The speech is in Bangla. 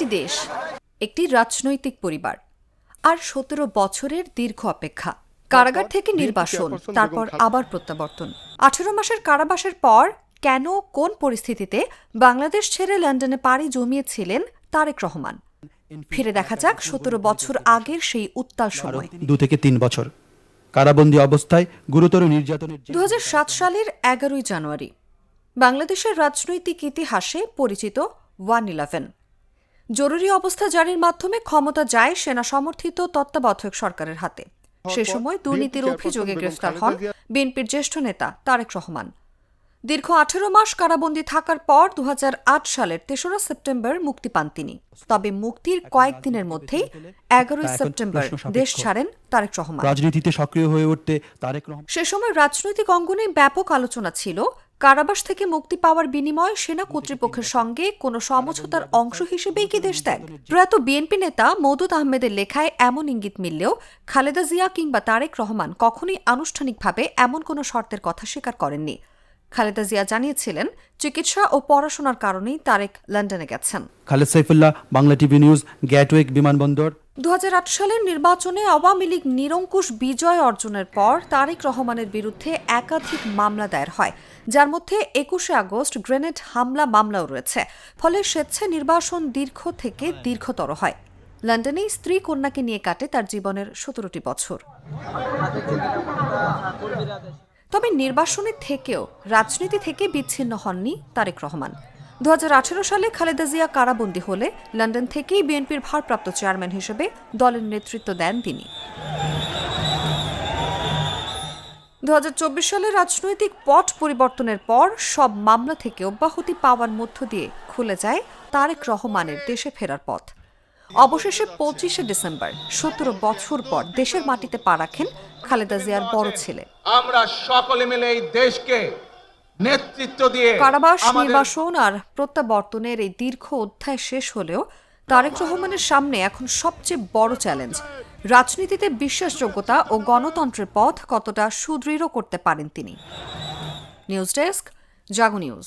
একটি দেশ একটি রাজনৈতিক পরিবার আর সতেরো বছরের দীর্ঘ অপেক্ষা। কারাগার থেকে নির্বাসন তারপর আবার প্রত্যাবর্তন। আঠেরো মাসের কারাবাসের পর কেন কোন পরিস্থিতিতে বাংলাদেশ ছেড়ে লন্ডনে পাড়ি জমিয়েছিলেন তারেক রহমান? ফিরে দেখা যাক সতেরো বছর আগের সেই উত্তাল সময়। দু থেকে তিন বছর। কারাবন্দী অবস্থায় গুরুতর নির্যাতনের দু হাজার সাত সালের এগারোই জানুয়ারি। বাংলাদেশের রাজনৈতিক ইতিহাসে পরিচিত ওয়ান ইলেভেন। জরুরি অবস্থা জারির মাধ্যমে ক্ষমতা যায় সেনা সমর্থিত তত্ত্বাবধায়ক সরকারের হাতে। সে সময় দুর্নীতির অভিযোগে গ্রেফতার হন বিএনপির জ্যেষ্ঠ নেতা তারেক রহমান। দীর্ঘ আঠেরো মাস কারাবন্দী থাকার পর দু হাজার আট সালের তেসরা সেপ্টেম্বর মুক্তি পান তিনি। তবে মুক্তির কয়েকদিনের মধ্যেই এগারোই সেপ্টেম্বর দেশ ছাড়েন তারেক রহমান। রাজনীতিতে সক্রিয় হয়ে উঠতে তারেক রহমান সে সময় রাজনৈতিক অঙ্গনে ব্যাপক আলোচনা ছিল। কারাবাস থেকে মুক্তি পাওয়ার বিনিময়ে সেনা কর্তৃপক্ষের সঙ্গে কোনো সমঝোতার অংশ হিসেবেই কি দেশ ত্যাগ? প্রয়াত বিএনপি নেতা মৌদুদ আহমেদের লেখায় এমন ইঙ্গিত মিললেও খালেদা জিয়া কিংবা তারেক রহমান কখনোই আনুষ্ঠানিকভাবে এমন কোনো শর্তের কথা স্বীকার করেননি। খালেদা জিয়া জানিয়েছিলেন চিকিৎসা ও পড়াশোনার কারণেই তারেক লন্ডনে গেছেন। Khaled Saifullah Bangla TV news Gatwick বিমানবন্দর। দুহাজার আট সালের নির্বাচনে আওয়ামী লীগ নিরঙ্কুশ বিজয় অর্জনের পর তারেক রহমানের বিরুদ্ধে একাধিক মামলা দায়ের হয়। যার মধ্যে একুশে আগস্ট গ্রেনেড হামলা মামলাও রয়েছে। ফলে স্বেচ্ছা নির্বাসন দীর্ঘ থেকে দীর্ঘতর হয়। লন্ডনেই স্ত্রী কন্যাকে নিয়ে কাটে তার জীবনের সতেরোটি বছর। তবে নির্বাসনের থেকেও রাজনীতি থেকে বিচ্ছিন্ন হননি তারেক রহমান। দু হাজার আঠেরো সালে খালেদা জিয়া কারাবন্দী হলে লন্ডন থেকেই বিএনপির ভারপ্রাপ্ত চেয়ারম্যান হিসেবে দলের নেতৃত্ব দেন তিনি। দু হাজার চব্বিশ সালে রাজনৈতিক পট পরিবর্তনের পর সব মামলা থেকে অব্যাহতি পাওয়ার মধ্য দিয়ে খুলে যায় তারেক রহমানের দেশে ফেরার পথ। অবশেষে পঁচিশে ডিসেম্বর সতেরো বছর পর দেশের মাটিতে পা রাখেন খালেদা জিয়ার বড় ছেলে। আমরা সকলে মিলে এই দেশকে নেতৃত্ব দিয়ে কারাবাস নির্বাসন আর প্রত্যাবর্তনের এই দীর্ঘ অধ্যায় শেষ হলেও তারেক রহমানের সামনে এখন সবচেয়ে বড় চ্যালেঞ্জ। রাজনীতিতে বিশ্বাসযোগ্যতা ও গণতন্ত্রের পথ কতটা সুদৃঢ় করতে পারেন তিনি। News desk Jago news.